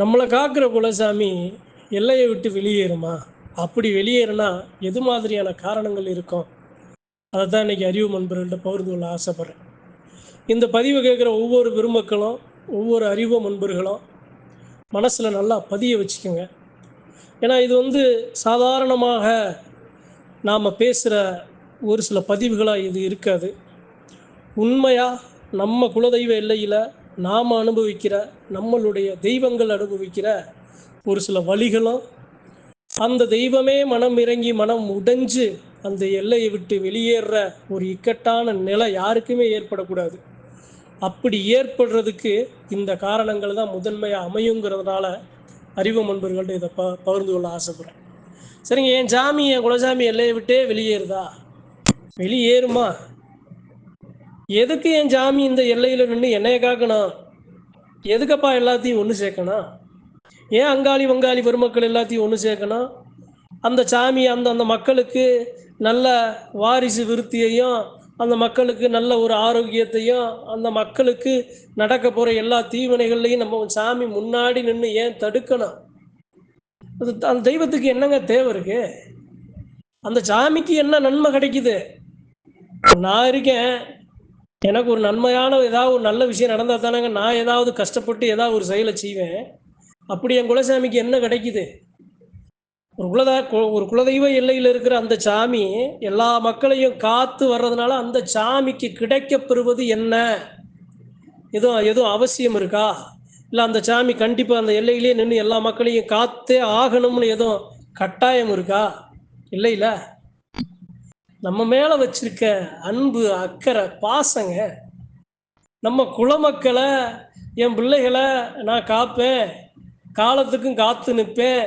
நம்மளை காக்கிற குலசாமி எல்லையை விட்டு வெளியேறுமா? அப்படி வெளியேறினா எது மாதிரியான காரணங்கள் இருக்கும்? அதை தான் இன்னைக்கு அறிவு நண்பர்கள்ட்ட பகிர்ந்து கொள்ள ஆசைப்பட்றேன். இந்த பதிவை கேட்குற ஒவ்வொரு பெருமக்களும் ஒவ்வொரு அறிவு நண்பர்களும் மனசில் நல்லா பதிய வச்சுக்கோங்க. ஏன்னா இது வந்து சாதாரணமாக நாம் பேசுகிற ஒரு சில பதிவுகளாக இது இருக்காது. உண்மையாக நம்ம குலதெய்வ எல்லையில் நாம் அனுபவிக்கிற நம்மளுடைய தெய்வங்கள் அனுபவிக்கிற ஒரு சில வழிகளும் அந்த தெய்வமே மனம் இறங்கி மனம் உடைஞ்சு அந்த எல்லையை விட்டு வெளியேற ஒரு இக்கட்டான நிலை யாருக்குமே ஏற்படக்கூடாது. அப்படி ஏற்படுறதுக்கு இந்த காரணங்கள் தான் முதன்மையாக அமையுங்கிறதுனால அறிவு நண்பர்கள்ட்ட இதை ப பகிர்ந்து கொள்ள ஆசைப்படுறேன். சரிங்க என் சாமி என் குலசாமி எல்லையை விட்டே வெளியேறுதா? வெளியேறுமா? எதுக்கு என் சாமி இந்த எல்லையில் நின்று என்னைய காக்கணும் எதுக்கப்பா எல்லாத்தையும் ஒன்று சேர்க்கணும் ஏன் அங்காளி வங்காளி பெருமக்கள் எல்லாத்தையும் ஒன்று சேர்க்கணும் அந்த சாமி அந்த அந்த மக்களுக்கு நல்ல வாரிசு விருத்தியையும் அந்த மக்களுக்கு நல்ல ஒரு ஆரோக்கியத்தையும் அந்த மக்களுக்கு நடக்க போகிற எல்லா தீவினைகள்லையும் நம்ம சாமி முன்னாடி நின்று ஏன் தடுக்கணும் அது அந்த தெய்வத்துக்கு என்னங்க தேவை இருக்கு? அந்த சாமிக்கு என்ன நன்மை கிடைக்குது? நான் இருக்கேன். எனக்கு ஒரு நன்மையான ஏதாவது ஒரு நல்ல விஷயம் நடந்தால் தானேங்க நான் ஏதாவது கஷ்டப்பட்டு ஏதாவது ஒரு செயலை செய்வேன். அப்படி என் குலசாமிக்கு என்ன கிடைக்குது? ஒரு குலதா கு- ஒரு குலதெய்வ எல்லையில் இருக்கிற அந்த சாமி எல்லா மக்களையும் காத்து வர்றதுனால அந்த சாமிக்கு கிடைக்கப்பெறுவது என்ன? எதுவும் எதுவும் அவசியம் இருக்கா? இல்லை அந்த சாமி கண்டிப்பாக அந்த எல்லையிலேயே நின்று எல்லா மக்களையும் காத்தே ஆகணும்னு எதுவும் கட்டாயம் இருக்கா? இல்லை. நம்ம மேலே வச்சிருக்க அன்பு அக்கறை பாசங்க நம்ம குலமக்களை என் பிள்ளைகளை நான் காப்பேன் காலத்துக்கும் காத்து நிற்பேன்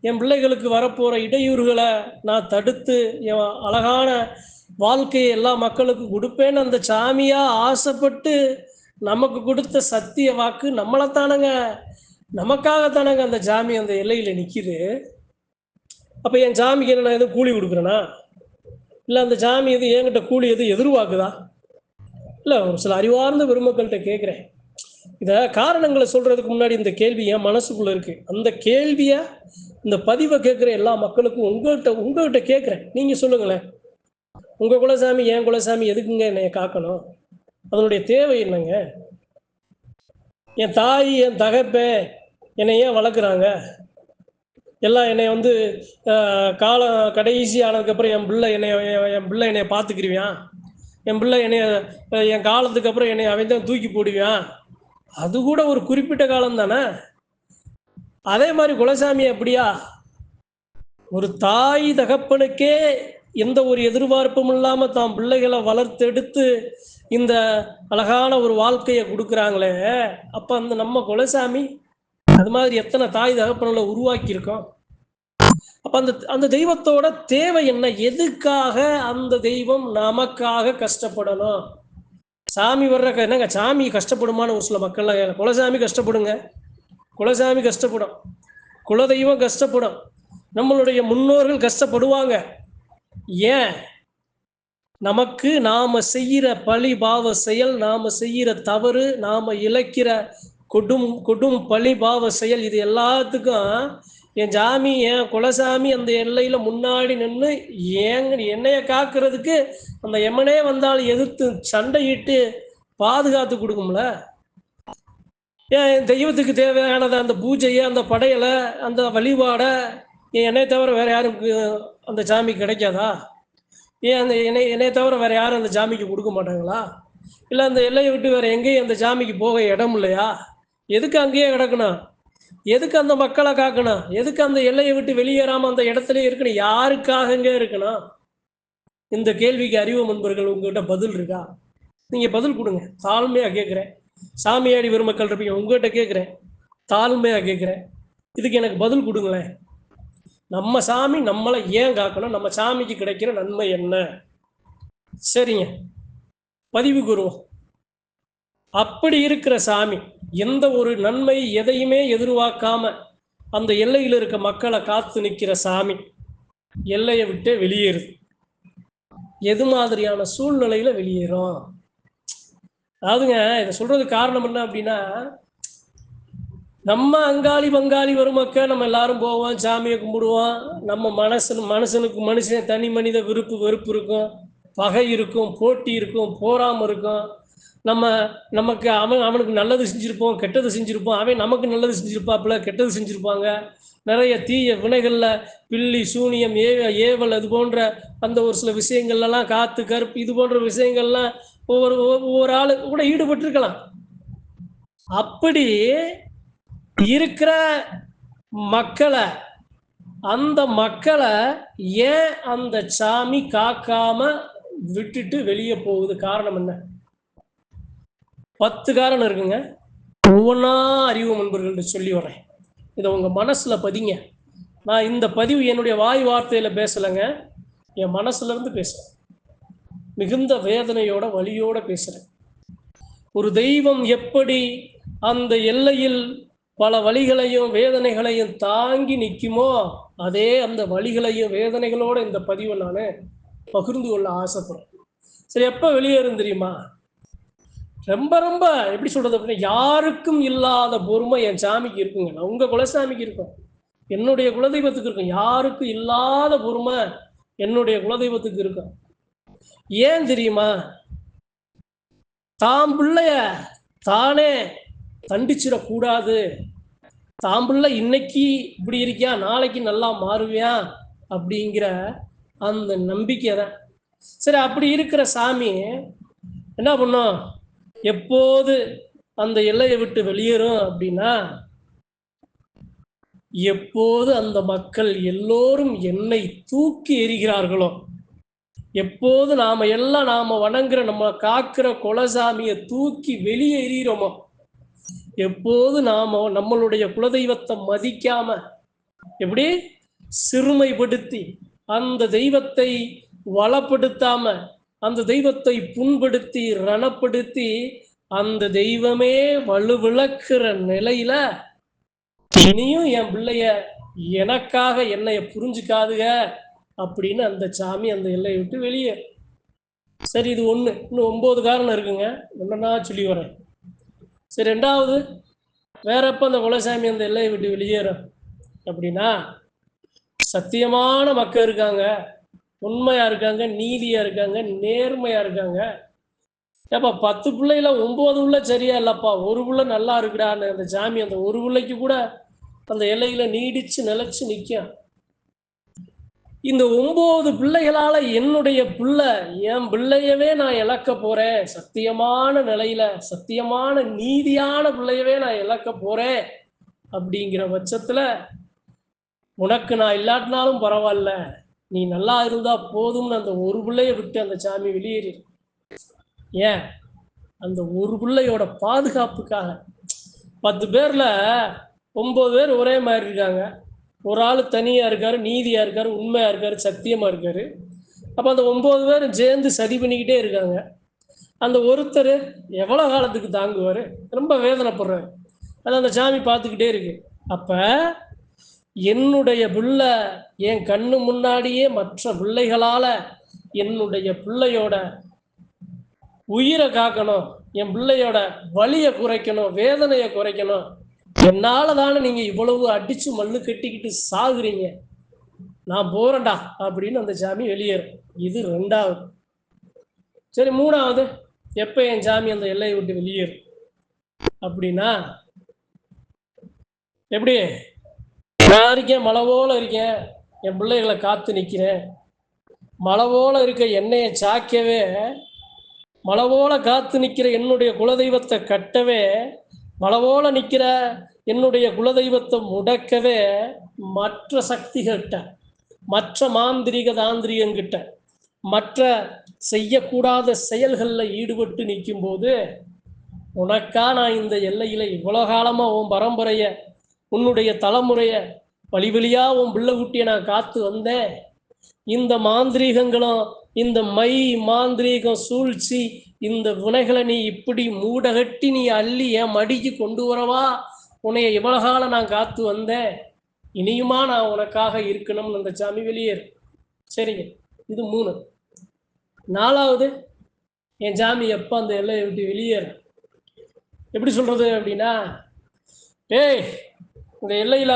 என் பிள்ளைகளுக்கு வரப்போகிற இடையூறுகளை நான் தடுத்து என் அழகான வாழ்க்கையை எல்லா மக்களுக்கும் கொடுப்பேன்னு அந்த சாமியாக ஆசைப்பட்டு நமக்கு கொடுத்த சத்திய வாக்கு நம்மளைத்தானங்க. நமக்காகத்தானங்க அந்த சாமி அந்த எல்லையில் நிற்கிது அப்போ என் ஜாமிக்கு என்ன நான் எதுவும் கூலி கொடுக்குறேனா? இல்லை அந்த சாமி எது என்கிட்ட கூலி எது எதிர்பார்க்குதா இல்லை ஒரு சில அறிவார்ந்த பெருமக்கள்கிட்ட கேட்குறேன் இதை காரணங்களை சொல்கிறதுக்கு முன்னாடி இந்த கேள்வி என் மனசுக்குள்ளே இருக்குது அந்த கேள்வியை இந்த பதிவை கேட்குற எல்லா மக்களுக்கும் உங்கள்கிட்ட உங்கள்கிட்ட கேட்குறேன் நீங்கள் சொல்லுங்களேன். உங்கள் குலசாமி என் குலசாமி எதுக்குங்க என்னை காக்கணும்? அதனுடைய தேவை என்னங்க? என் தாய் என் தகப்ப என்னை ஏன் வளர்க்குறாங்க? எல்லாம் என்னை வந்து காலம் கடைசி ஆனதுக்கப்புறம் என் பிள்ளை என்னை என் பிள்ளை என்னை பார்த்துக்கிருவியான் என் பிள்ளை என்னைய என் காலத்துக்கு அப்புறம் என்னை அவன் தான் தூக்கி போடுவான் அது கூட ஒரு குறிப்பிட்ட காலம் தானே? அதே மாதிரி குலசாமி அப்படியா? ஒரு தாய் தகப்பனுக்கே எந்த ஒரு எதிர்பார்ப்பும் இல்லாமல் தான் பிள்ளைகளை வளர்த்தெடுத்து இந்த அழகான ஒரு வாழ்க்கையை கொடுக்குறாங்களே. அப்போ அந்த நம்ம குலசாமி அது மாதிரி எத்தனை தாய் தகப்பனங்களை உருவாக்கியிருக்கோம்? அப்ப அந்த அந்த தெய்வத்தோட தேவை என்ன? எதுக்காக அந்த தெய்வம் நமக்காக கஷ்டப்படணும்? சாமி வர்ற என்னங்க சாமி கஷ்டப்படுமான்னு ஒரு சில மக்கள்லாம் குலசாமி கஷ்டப்படுங்க. குலசாமி கஷ்டப்படும். குலதெய்வம் கஷ்டப்படும். நம்மளுடைய முன்னோர்கள் கஷ்டப்படுவாங்க. ஏன்? நமக்கு நாம செய்கிற பழி பாவ செயல் நாம செய்கிற தவறு நாம இழக்கிற கொடும் கொடும் பழி பாவ செயல் இது எல்லாத்துக்கும் என் ஜாமி என் குலசாமி அந்த எல்லையில முன்னாடி நின்று ஏங்க என்னைய காக்கிறதுக்கு அந்த எமனே வந்தாலும் எதிர்த்து சண்டையிட்டு பாதுகாத்து கொடுக்கும்ல? ஏன் என் தெய்வத்துக்கு தேவையானதை அந்த பூஜையை அந்த படையலை அந்த வழிபாடை என் என்னை தவிர வேற யாருக்கு அந்த சாமி கிடைக்காதா? ஏன் அந்த என்னை என்னை தவிர வேற யாரும் அந்த சாமிக்கு கொடுக்க மாட்டாங்களா? இல்லை அந்த எல்லையை விட்டு வேற எங்கேயும் அந்த சாமிக்கு போக இடம் இல்லையா? எதுக்கு அங்கேயே கிடக்கணும் எதுக்கு அந்த மக்களை காக்கணும் எதுக்கு அந்த எல்லையை விட்டு வெளியேறாம அந்த இடத்துல இருக்கணும் யாருக்காக அங்கே இருக்கணும் இந்த கேள்விக்கு அறிவு நண்பர்கள் உங்ககிட்ட பதில் இருக்கா? நீங்க பதில் கொடுங்க. தாழ்மையா கேட்குறேன் சாமியாடி பெருமக்கள் இருப்பீங்க உங்ககிட்ட கேட்குறேன் தாழ்மையா கேட்குறேன் இதுக்கு எனக்கு பதில் கொடுங்களேன். நம்ம சாமி நம்மளை ஏன் காக்கணும்? நம்ம சாமிக்கு கிடைக்கிற நன்மை என்ன? சரிங்க. பதிவுக்கு வருவோம் அப்படி இருக்கிற சாமி எந்த ஒரு நன்மை எதையுமே எதிர்பார்க்காம அந்த எல்லையில் இருக்க மக்களை காத்து நிற்கிற சாமி எல்லையை விட்டே வெளியேறுது. எது மாதிரியான சூழ்நிலையில வெளியேறும்? அதாவதுங்க இதை சொல்றதுக்கு காரணம் என்ன அப்படின்னா நம்ம அங்காளி பங்காளி வருமக்க நம்ம எல்லாரும் போவோம் சாமியை கும்பிடுவோம். நம்ம மனசு மனுஷனுக்கு மனுஷன் தனி மனித விருப்பு வெறுப்பு இருக்கும். பகை இருக்கும் போட்டி இருக்கும் போராம இருக்கும். நம்ம நமக்கு அவன் அவனுக்கு நல்லது செஞ்சுருப்போம் கெட்டது செஞ்சிருப்போம். அவன் நமக்கு நல்லது செஞ்சுருப்பாப்புல கெட்டது செஞ்சுருப்பாங்க. நிறைய தீய வினைகளில் பில்லி சூனியம் ஏ ஏவல் அது போன்ற அந்த ஒரு சில விஷயங்கள்லாம் காத்து கருப்பு இது போன்ற விஷயங்கள்லாம் ஒவ்வொரு ஒவ்வொரு ஆளு கூட ஈடுபட்டிருக்கலாம். அப்படி இருக்கிற மக்களை அந்த மக்களை ஏன் அந்த சாமி காக்காம விட்டுட்டு வெளியே போகுது? காரணம் என்ன? பத்து காரணம் இருக்குங்க. ஒவ்வொன்றா அறிவு முன்பர்கள் சொல்லி வரேன் இதை உங்கள் மனசில் பதிங்க. நான் இந்த பதிவு என்னுடைய வாய் வார்த்தையில் பேசலைங்க. என் மனசுலேருந்து பேசுகிறேன் மிகுந்த வேதனையோட வலியோட பேசுகிறேன் ஒரு தெய்வம் எப்படி அந்த எல்லையில் பல வழிகளையும் வேதனைகளையும் தாங்கி நிற்குமோ அதே அந்த வழிகளையும் வேதனைகளோட இந்த பதிவை நான் பகிர்ந்து கொள்ள ஆசைப்படுறேன். சரி எப்போ வெளியேறும் தெரியுமா? ரொம்ப ரொம்ப எப்படி சொல்றது அப்படின்னா யாருக்கும் இல்லாத பொறுமை என் சாமிக்கு இருக்குங்க. நான் உங்க குலசாமிக்கு இருக்கும். என்னுடைய குலதெய்வத்துக்கு இருக்கும். யாருக்கும் இல்லாத பொறுமை என்னுடைய குலதெய்வத்துக்கு இருக்கும் ஏன் தெரியுமா? தாம் பிள்ளைய தானே தண்டிச்சிடக்கூடாது. தாம் பிள்ளை இன்னைக்கு இப்படி இருக்கியா? நாளைக்கு நல்லா மாறுவியா? அப்படிங்கிற அந்த நம்பிக்கை தான். சரி அப்படி இருக்கிற சாமி என்ன பண்ணும்? எப்போது அந்த எல்லையை விட்டு வெளியேறும் அப்படின்னா எப்போது அந்த மக்கள் எல்லோரும் என்னை தூக்கி எறிகிறார்களோ எப்போது நாம எல்லாம் நாம வணங்குற நம்ம காக்கிற குலசாமியை தூக்கி வெளியே எறிகிறோமோ எப்போது நாம நம்மளுடைய குலதெய்வத்தை மதிக்காம எப்படி? சிறுமைப்படுத்தி அந்த தெய்வத்தை வளப்படுத்தாம அந்த தெய்வத்தை புண்படுத்தி ரணப்படுத்தி அந்த தெய்வமே வலுவிளக்குற நிலையில இனியும் என் பிள்ளைய எனக்காக என்னைய புரிஞ்சுக்காதுக அப்படின்னு அந்த சாமி அந்த எல்லையை விட்டு வெளியே. சரி இது ஒண்ணு. இன்னும் ஒன்பது காரணம் இருக்குங்க. என்னன்னா சொல்லி வரேன். சரி ரெண்டாவது வேற அந்த குலசாமி அந்த எல்லையை விட்டு வெளியேறும்? அப்படின்னா சத்தியமான மக்கள் இருக்காங்க. உண்மையா இருக்காங்க நீதியா இருக்காங்க நேர்மையா இருக்காங்க. ஏப்பா பத்து பிள்ளைல ஒன்பது உள்ள சரியா இல்லப்பா. ஒரு புள்ள நல்லா இருக்குடான்னு அந்த சாமி அந்த ஒரு பிள்ளைக்கு கூட அந்த எல்லையில நீடிச்சு நிலைச்சு நிற்கும் இந்த ஒன்பது பிள்ளைகளால என்னுடைய பிள்ளை என் பிள்ளையவே நான் இழக்க போறேன். சத்தியமான நிலையில சத்தியமான நீதியான பிள்ளையவே நான் இழக்க போறேன். அப்படிங்கிற பட்சத்துல உனக்கு நான் இல்லாட்டினாலும் பரவாயில்ல. நீ நல்லா இருந்தா போதும்னு அந்த ஒரு பிள்ளைய விட்டு அந்த சாமி வெளியேறி ஏன்? அந்த ஒரு பிள்ளையோட பாதுகாப்புக்காக. பத்து பேர்ல ஒன்பது பேர் ஒரே மாதிரி இருக்காங்க. ஒரு ஆள் தனியா இருக்காரு நீதியா இருக்காரு உண்மையா இருக்காரு சத்தியமா இருக்காரு. அப்போ அந்த ஒன்பது பேர் சேர்ந்து சதி பண்ணிக்கிட்டே இருக்காங்க. அந்த ஒருத்தர் எவ்வளோ காலத்துக்கு தாங்குவார்? ரொம்ப வேதனைப்படுறாரு. அது அந்த சாமி பார்த்துக்கிட்டே இருக்கு. அப்போ என்னுடைய பிள்ளை என் கண்ணு முன்னாடியே மற்ற பிள்ளைகளால என்னுடைய பிள்ளையோட உயிரை காக்கணும் என் பிள்ளையோட வலியை குறைக்கணும் வேதனையை குறைக்கணும். என்னால தானே நீங்க இவ்வளவு அடிச்சு மண்ணு கட்டிக்கிட்டு சாகுறீங்க? நான் போறேன்டா அப்படின்னு அந்த சாமி வெளியேறும். இது ரெண்டாவது. சரி மூணாவது. எப்ப என் சாமி அந்த எல்லையை விட்டு வெளியேறும்? அப்படின்னா எப்படி? நான் இருக்கேன் மலை போல இருக்கேன். என் பிள்ளைகளை காத்து நிற்கிறேன் மலை போல இருக்க என்னையை சாக்கவே மலை போல காத்து நிற்கிற என்னுடைய குலதெய்வத்தை கட்டவே மலை போல நிற்கிற என்னுடைய குலதெய்வத்தை முடக்கவே மற்ற சக்திகிட்ட மற்ற மாந்திரிக தாந்திரிகங்கிட்ட மற்ற செய்யக்கூடாத செயல்களில் ஈடுபட்டு நிற்கும்போது உனக்கா நான் இந்த எல்லையில இவ்வளோ காலமாக உன் பரம்பரையை உன்னுடைய தலைமுறைய வழி வழியா உன் பிள்ளை குட்டியை நான் காத்து வந்தேன். இந்த மாந்திரீகங்களும் இந்த மை மாந்திரீகம் சூழ்ச்சி இந்த வினைகளை நீ இப்படி மூடகட்டி நீ அள்ளி என் மடிக்கு கொண்டு வரவா? உன்னைய இவ்வளவு காலம் நான் காத்து வந்தேன். இனியுமா நான் உனக்காக இருக்கணும்னு அந்த சாமி வெளியேறு சரிங்க. இது மூணு. நாலாவது என் சாமி எப்போ அந்த எல்லையை விட்டு வெளியேறு? எப்படி சொல்றது அப்படின்னா ஏய் இந்த எல்லையில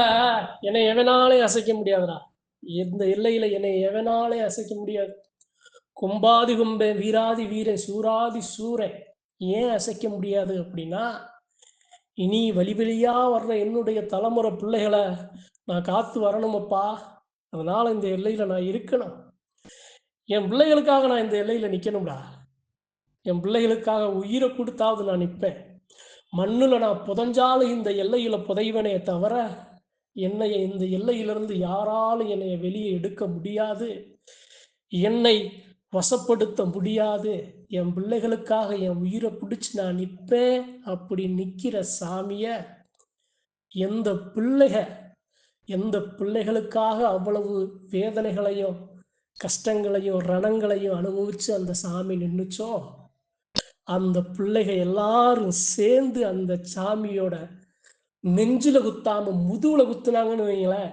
என்னை எவனாலே அசைக்க முடியாதுடா. இந்த எல்லையில என்னை எவனாலே அசைக்க முடியாது. கும்பாதி கும்பே வீராதி வீரன் சூராதி சூரன் ஏன் அசைக்க முடியாது அப்படின்னா இனி வழி வழியா வர்ற என்னுடைய தலைமுறை பிள்ளைகளை நான் காத்து வரணுமப்பா. அதனால இந்த எல்லையில நான் இருக்கணும். என் பிள்ளைகளுக்காக நான் இந்த எல்லையில நிக்கணும்டா. என் பிள்ளைகளுக்காக உயிரை கொடுத்தாவது நான் நிற்பேன் மண்ணுல நான் புதஞ்சாலும் இந்த எல்லையில புதைவனே தவிர என்னை இந்த எல்லையிலிருந்து யாராலும் என்னை வெளியே எடுக்க முடியாது. என்னை வசப்படுத்த முடியாது. என் பிள்ளைகளுக்காக என் உயிரை பிடிச்சி நான் நிற்பேன் அப்படி நிற்கிற சாமிய எந்த பிள்ளைக எந்த பிள்ளைகளுக்காக அவ்வளவு வேதனைகளையும் கஷ்டங்களையும் ரணங்களையும் அனுபவிச்சு அந்த சாமி நின்றுச்சோ அந்த பிள்ளைக எல்லாரும் சேர்ந்து அந்த சாமியோட நெஞ்சில குத்தாம முதுகுல குத்துனாங்கன்னு வைங்களேன்.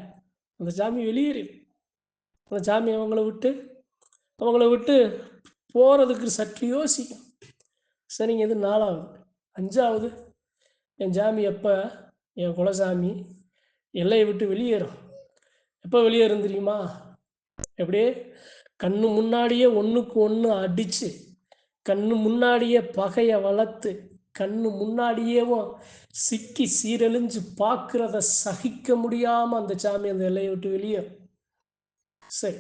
அந்த சாமி வெளியேறி அந்த சாமி அவங்கள விட்டு அவங்கள விட்டு போறதுக்கு சற்று யோசிக்கும் சரிங்க இது நாலாவது. அஞ்சாவது என் சாமி எப்போ? என் குலசாமி. எல்லையை விட்டு வெளியேறும். எப்போ வெளியேறும் தெரியுமா? எப்படியே கண்ணு முன்னாடியே ஒன்றுக்கு ஒன்று அடித்து கண்ணு முன்னாடியே பகையை வளர்த்து கண்ணு முன்னாடியேவும் சிக்கி சீரழிஞ்சு பார்க்குறத சகிக்க முடியாமல் அந்த சாமி அந்த எல்லையை விட்டு வெளியே. சரி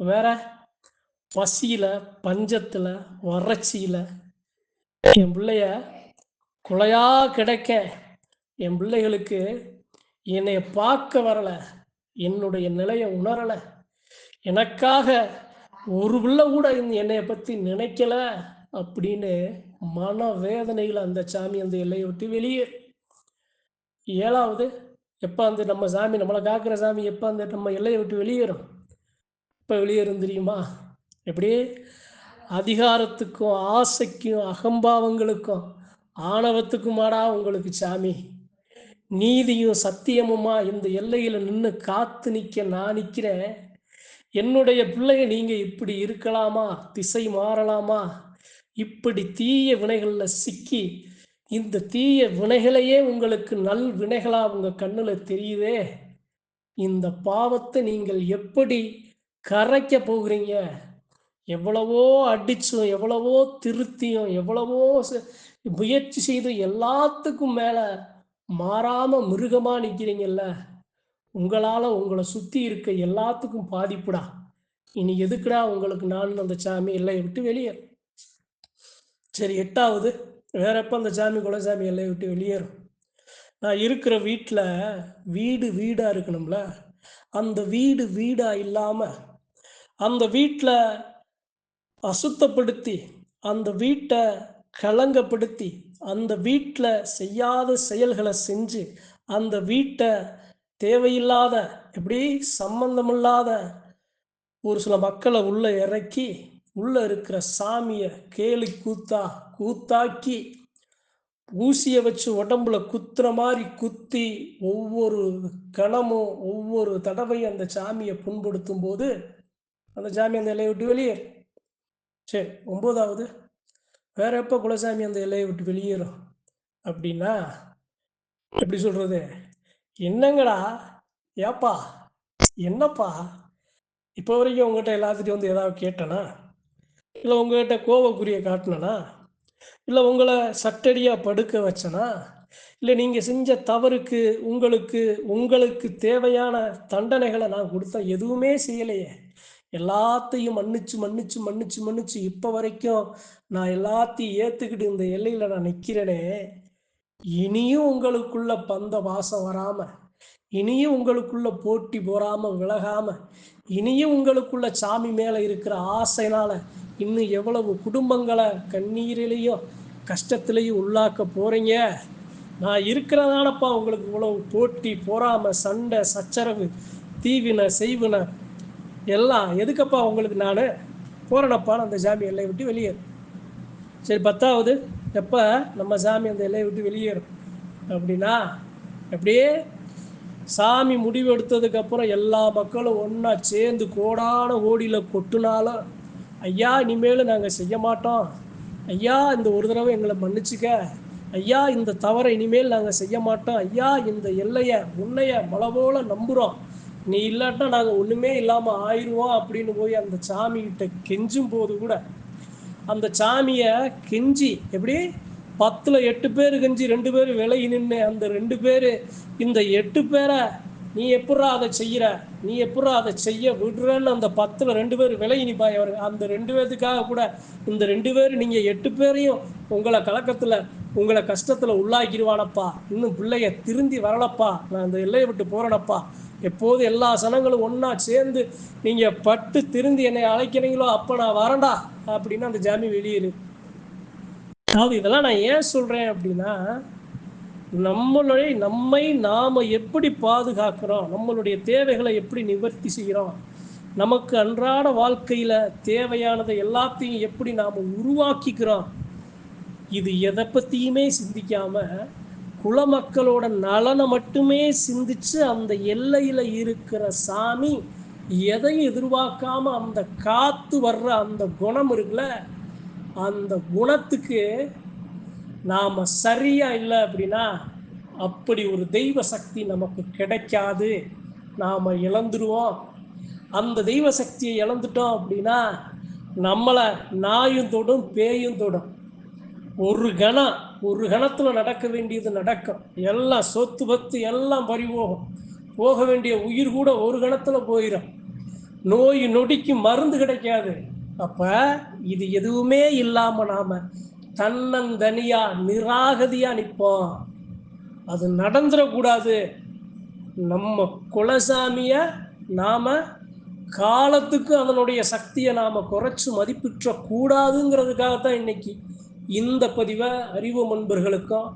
வேற பசியில் பஞ்சத்தில் வறட்சியில் என் பிள்ளைய குலையா கிடைக்க என் பிள்ளைகளுக்கு என்னை பார்க்க வரல என்னுடைய நிலையை உணரலை எனக்காக ஒரு பிள்ளை கூட இந்த என்னைய பற்றி நினைக்கல அப்படின்னு மன வேதனையில் அந்த சாமி அந்த எல்லையை விட்டு வெளியே. ஏழாவது எப்போ அந்த நம்ம சாமி நம்மளை காக்கிற சாமி எப்போ அந்த நம்ம எல்லையை விட்டு வெளியேறும்? இப்போ வெளியேறும் தெரியுமா? எப்படி? அதிகாரத்துக்கும் ஆசைக்கும் அகம்பாவங்களுக்கும் ஆணவத்துக்குமாடா உங்களுக்கு சாமி. நீதியும் சத்தியமுமா இந்த எல்லையில் நின்று காத்து நிற்க நான் நிற்கிறேன் என்னுடைய பிள்ளைய நீங்கள் இப்படி இருக்கலாமா? திசை மாறலாமா? இப்படி தீய வினைகளில் சிக்கி இந்த தீய வினைகளையே உங்களுக்கு நல் வினைகளா உங்க கண்ணுல தெரியுதே? இந்த பாவத்தை நீங்கள் எப்படி கரைக்க போகிறீங்க? எவ்வளவோ அடிச்சும் எவ்வளவோ திருத்தியும் எவ்வளவோ முயற்சி செய்து எல்லாத்துக்கும் மேல மாறாம மிருகமா நிக்கிறீங்கல்ல? உங்களால உங்களை சுத்தி இருக்க எல்லாத்துக்கும் பாதிப்புடா. இனி எதுக்குடா உங்களுக்கு நான் அந்த சாமி எல்லையை விட்டு வெளியேறும்? சரி எட்டாவது வேற எப்போ அந்த சாமி குலசாமி எல்லையை விட்டு வெளியேறும்? நான் இருக்கிற வீட்டில் வீடு வீடாக இருக்கணும்ல. அந்த வீடு வீடாக இல்லாமல் அந்த வீட்டில் அசுத்தப்படுத்தி அந்த வீட்டை களங்கப்படுத்தி அந்த வீட்டில் செய்யாத செயல்களை செஞ்சு அந்த வீட்டை தேவையில்லாத எப்படி சம்பந்தமில்லாத ஒரு சில மக்களை உள்ளே இறக்கி உள்ளே இருக்கிற சாமியை கேலி கூத்தா கூத்தாக்கி ஊசியை வச்சு உடம்புல குத்துற மாதிரி குத்தி ஒவ்வொரு கணமும் ஒவ்வொரு தடவையும் அந்த சாமியை புண்படுத்தும் போது அந்த சாமி அந்த இலையை விட்டு வெளியேறும் சரி ஒம்போதாவது வேற எப்போ குலசாமி அந்த இலையை விட்டு வெளியேறும்? அப்படின்னா எப்படி சொல்றது? என்னங்கடா? ஏப்பா? என்னப்பா? இப்போ வரைக்கும் உங்ககிட்ட எல்லாத்துட்டையும் வந்து ஏதாவது கேட்டனா? இல்லை உங்ககிட்ட கோவக்குரிய காட்டினனா? இல்லை உங்களை சட்டடியாக படுக்க வச்சனா? இல்லை நீங்கள் செஞ்ச தவறுக்கு உங்களுக்கு உங்களுக்கு தேவையான தண்டனைகளை நான் கொடுத்தா எதுவுமே செய்யலையே. எல்லாத்தையும் மன்னிச்சு மன்னிச்சு மன்னிச்சு மன்னிச்சு இப்போ வரைக்கும் நான் எல்லாத்தையும் ஏற்றுக்கிட்டு இந்த எல்லையில் நான் நிற்கிறேனே இனியும் உங்களுக்குள்ள பந்த வாசம் வராம இனியும் உங்களுக்குள்ள போட்டி போறாம விலகாம இனியும் உங்களுக்குள்ள சாமி மேல இருக்கிற ஆசைனால இன்னும் எவ்வளவு குடும்பங்களை கண்ணீரிலையும் கஷ்டத்திலையும் உள்ளாக்க போறீங்க? நான் இருக்கிறதானப்பா உங்களுக்கு இவ்வளவு போட்டி பொறாம சண்டை சச்சரவு தீவின செய்வின எல்லாம் எதுக்கப்பா உங்களுக்கு நான்? போறேனப்பான்னு அந்த சாமி எல்லையை விட்டு வெளியேறு. சரி பத்தாவது. எப்போ? நம்ம சாமி அந்த எல்லையை விட்டு வெளியேறும் அப்படின்னா அப்படியே சாமி முடிவு எடுத்ததுக்கப்புறம் எல்லா மக்களும் ஒன்றா சேர்ந்து கோடான ஓடியில் கொட்டுனாலும் ஐயா இனிமேல் நாங்கள் செய்ய மாட்டோம். ஐயா இந்த ஒரு தடவை எங்களை மன்னிச்சுக்க. ஐயா இந்த தவறை இனிமேல் நாங்கள் செய்ய மாட்டோம். ஐயா இந்த எல்லையை உன்னைய மலை நம்புகிறோம் நீ இல்லாட்டா நாங்கள் ஒன்றுமே இல்லாமல் ஆயிடுவோம் அப்படின்னு போய் அந்த சாமிகிட்ட கெஞ்சும் போது கூட அந்த சாமியை கெஞ்சி எப்படி? பத்தில் எட்டு பேர் கெஞ்சி ரெண்டு பேர் விலகி நின்று அந்த ரெண்டு பேர் இந்த எட்டு பேரை நீ எப்பட்றா அதை செய்கிற நீ எப்பட்றா அதை செய்ய? விடுறன்னு அந்த பத்தில் ரெண்டு பேர் விலகி நிப்பாய் அவர் அந்த ரெண்டு பேர்த்துக்காக கூட இந்த ரெண்டு பேர் நீங்கள் எட்டு பேரையும் உங்களை கலக்கத்தில் உங்களை கஷ்டத்தில் உள்ளாக்கிடுவானப்பா. இன்னும் பிள்ளைய திருந்தி வரலப்பா. நான் அந்த எல்லையை விட்டு போகிறேனப்பா எப்போது எல்லா சனங்களும் ஒன்றா சேர்ந்து நீங்கள் பட்டு திருந்தி என்னை அழைக்கிறீங்களோ அப்போ நான் வரண்டா அப்படின்னு அந்த ஜாமி வெளியேறு அதாவது இதெல்லாம் நான் ஏன் சொல்கிறேன் அப்படின்னா நம்மளுடைய நம்மை நாம் எப்படி பாதுகாக்கிறோம் நம்மளுடைய தேவைகளை எப்படி நிவர்த்தி செய்கிறோம் நமக்கு அன்றாட வாழ்க்கையில் தேவையானதை எல்லாத்தையும் எப்படி நாம் உருவாக்கிக்கிறோம் இது எதை பற்றியுமே சிந்திக்காமல் குலமக்களோட நலனை மட்டுமே சிந்திச்சு அந்த எல்லையில் இருக்கிற சாமி எதையும் எதிர்பார்க்காம அந்த காத்து வர்ற அந்த குணம் இருக்குல்ல அந்த குணத்துக்கு நாம் சரியா இல்லை அப்படின்னா அப்படி ஒரு தெய்வ சக்தி நமக்கு கிடைக்காது. நாம் இழந்துருவோம். அந்த தெய்வ சக்தியை இழந்துட்டோம் அப்படின்னா நம்மளை நாயும் தொடும் பேயும் தொடும். ஒரு கணம் ஒரு கணத்தில் நடக்க வேண்டியது நடக்கும். எல்லாம் சொத்து பத்து எல்லாம் பறிபோகும். போக வேண்டிய உயிர் கூட ஒரு கணத்தில் போயிடும் நோய் நொடிக்கு மருந்து கிடைக்காது. அப்போ இது எதுவுமே இல்லாமல் நாம் தன்னந்தனியாக நிராகதியாக நிற்போம். அது நடந்துடக்கூடாது நம்ம குலசாமியை நாம் காலத்துக்கு அதனுடைய சக்தியை நாம் குறைச்சி மதிப்பிற்றக்கூடாதுங்கிறதுக்காக தான் இன்னைக்கு இந்த பதிவை அறிவு முன்பர்களுக்கும்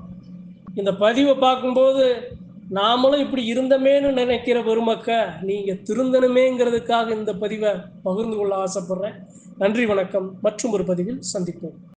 இந்த பதிவை பார்க்கும்போது நாமளும் இப்படி இருந்தமேன்னு நினைக்கிற பெருமக்க நீங்க திருந்தணுமேங்கிறதுக்காக இந்த பதிவை பகிர்ந்து கொள்ள ஆசைப்படுறேன். நன்றி வணக்கம். மற்றும் ஒரு பதிவில் சந்திப்போம்.